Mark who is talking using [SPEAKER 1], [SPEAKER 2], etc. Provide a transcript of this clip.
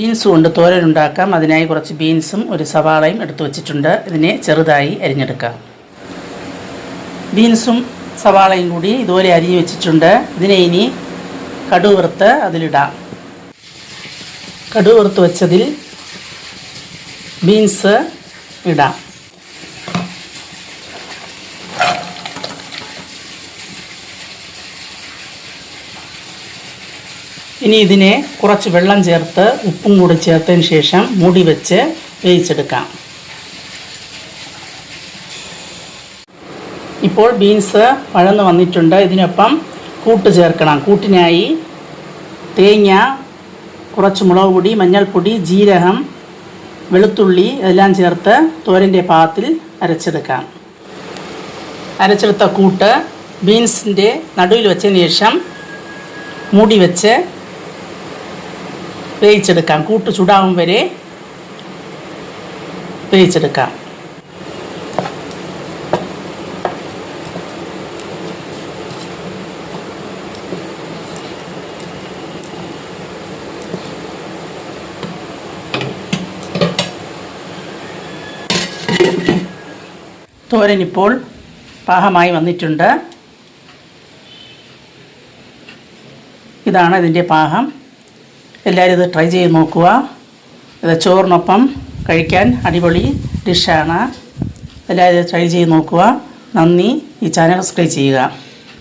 [SPEAKER 1] Beans കൊണ്ട് തോരൻ ഉണ്ടാക്കാം അതിനായി കുറച്ച് ബീൻസും ഒരു സവാളയും എടുത്തു വച്ചിട്ടുണ്ട്. ഇതിനെ ചെറുതായി അരിഞ്ഞെടുക്കാം. ബീൻസും സവാളയും കൂടി ഇതുപോലെ അരിഞ്ഞു വെച്ചിട്ടുണ്ട്. ഇതിനെ ഇനി കടുക് വറുത്ത് അതിലിടാം. കടുക് വറുത്ത് വെച്ചതിൽ ബീൻസ് ഇടാം. ഇനി ഇതിനെ കുറച്ച് വെള്ളം ചേർത്ത് ഉപ്പും കൂടി ചേർത്തതിന് ശേഷം മൂടി വെച്ച് വേവിച്ചെടുക്കാം. ഇപ്പോൾ ബീൻസ് വഴന്ന് വന്നിട്ടുണ്ട്. ഇതിനൊപ്പം കൂട്ട് ചേർക്കണം. കൂട്ടിനായി തേങ്ങ കുറച്ച് മുളക് പൊടി മഞ്ഞൾപ്പൊടി ജീരകം വെളുത്തുള്ളി എല്ലാം ചേർത്ത് തോരന്റെ പാകത്തിൽ അരച്ചെടുക്കാം. അരച്ചെടുത്ത കൂട്ട് ബീൻസിന്റെ നടുവിൽ വെച്ചതിന് ശേഷം മൂടി വെച്ച് വേവിച്ചെടുക്കാം കൂട്ട് ചൂടാവും വരെ വേവിച്ചെടുക്കാം തോരൻ ഇപ്പോൾ പാകമായി വന്നിട്ടുണ്ട്. ഇതാണ് ഇതിന്റെ പാകം. എല്ലാവരും ഇത് ട്രൈ ചെയ്ത് നോക്കുക. ഇത് ചോറിനൊപ്പം കഴിക്കാൻ അടിപൊളി ഡിഷാണ് എല്ലാവരും ട്രൈ ചെയ്ത് നോക്കുക. നന്ദി. ഈ ചാനൽ സബ്സ്ക്രൈബ് ചെയ്യുക.